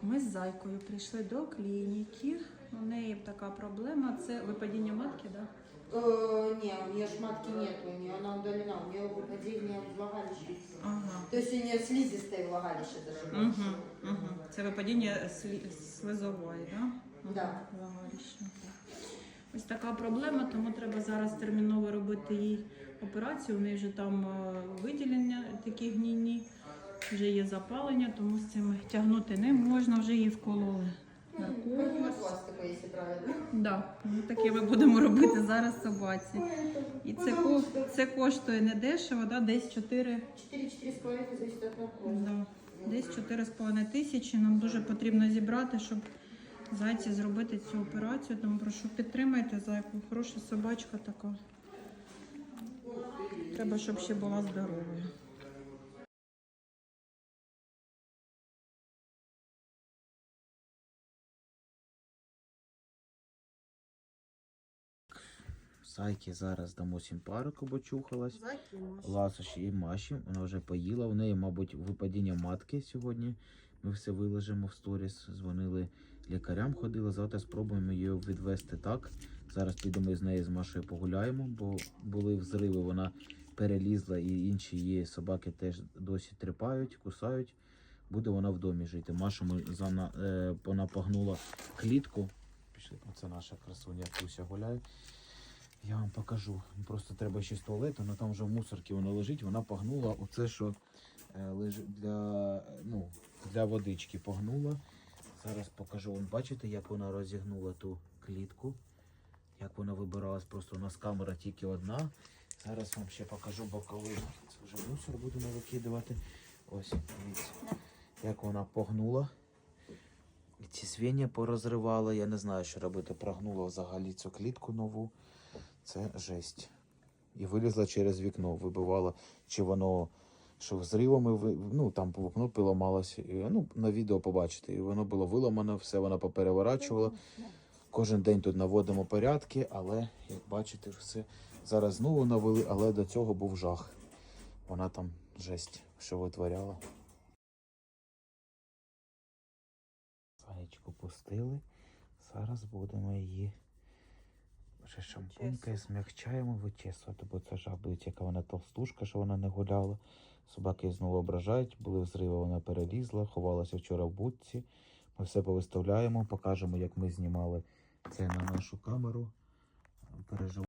Так, ми з зайкою прийшли до клініки. У неї така проблема це випадіння матки, да? Э, не, у нее ж матки нет, у нее она удалена, у нее выпадение влагалища. Ага. То есть у нее слизистое влагалище даже. Угу, угу. Це випадіння слі- слизової, да? Да. Влагалища. Ось така проблема, тому треба зараз терміново робити їй операцію. У неї вже там е, виділення такі гнійні, вже є запалення, тому з цим тягнути не можна, вже її вкололи. Да, таке ми будемо робити зараз собаці. І це, ко- це коштує не дешево, да, десь 4, 4-4,5 зависит от наркоза. да, десь 4,5 тисячі. Нам дуже потрібно зібрати, щоб зайці зробити цю операцію. Тому прошу підтримайте зайку. Хороша собачка така. Треба, щоб ще була здоровою. Сайки зараз дамо сімпарику, бо чухалась. Зайки, Ласощі і Маші. Вона вже поїла. У неї, мабуть, випадіння матки сьогодні. Ми все виложимо в сторіс. Дзвонили лікарям, ходили. Завтра спробуємо її відвести так. Зараз підемо з нею з Машею погуляємо, бо були взриви. Вона перелізла і інші її собаки теж досі тріпають, кусають. Буде вона в домі жити. Машу ми за на- е, вона погнула клітку. Пішли, оце наша красуня Куся гуляє. Я вам покажу. Просто треба ще з туалету, але там вже в мусорці воно лежить. Вона погнула оце, що е, для, ну, для водички погнула. Зараз покажу. Вон, бачите, як вона розігнула ту клітку. Як вона вибиралась, просто у нас камера тільки одна. Зараз вам ще покажу боковий. Це вже мусор будемо викидувати. Ось, дивіться, як вона погнула. Ці звіння порозривала. Я не знаю, що робити. Прогнула взагалі цю клітку нову. Це жесть. І вилізла через вікно, вибивала, чи воно що взривами ну там вікно поламалося. Ну, на відео побачите. І воно було виламане, все вона попереворачувала. Кожен день тут наводимо порядки, але як бачите, все зараз знову навели, але до цього був жах. Вона там жесть, що витворяла. Санечку пустили. Зараз будемо її вже і змягчаємо, вичесувати, бо це жабить, яка вона толстушка, що вона не гуляла. Собаки знову ображають, були взриви, вона перелізла, ховалася вчора в будці. Ми все повиставляємо, покажемо, як ми знімали це на нашу камеру.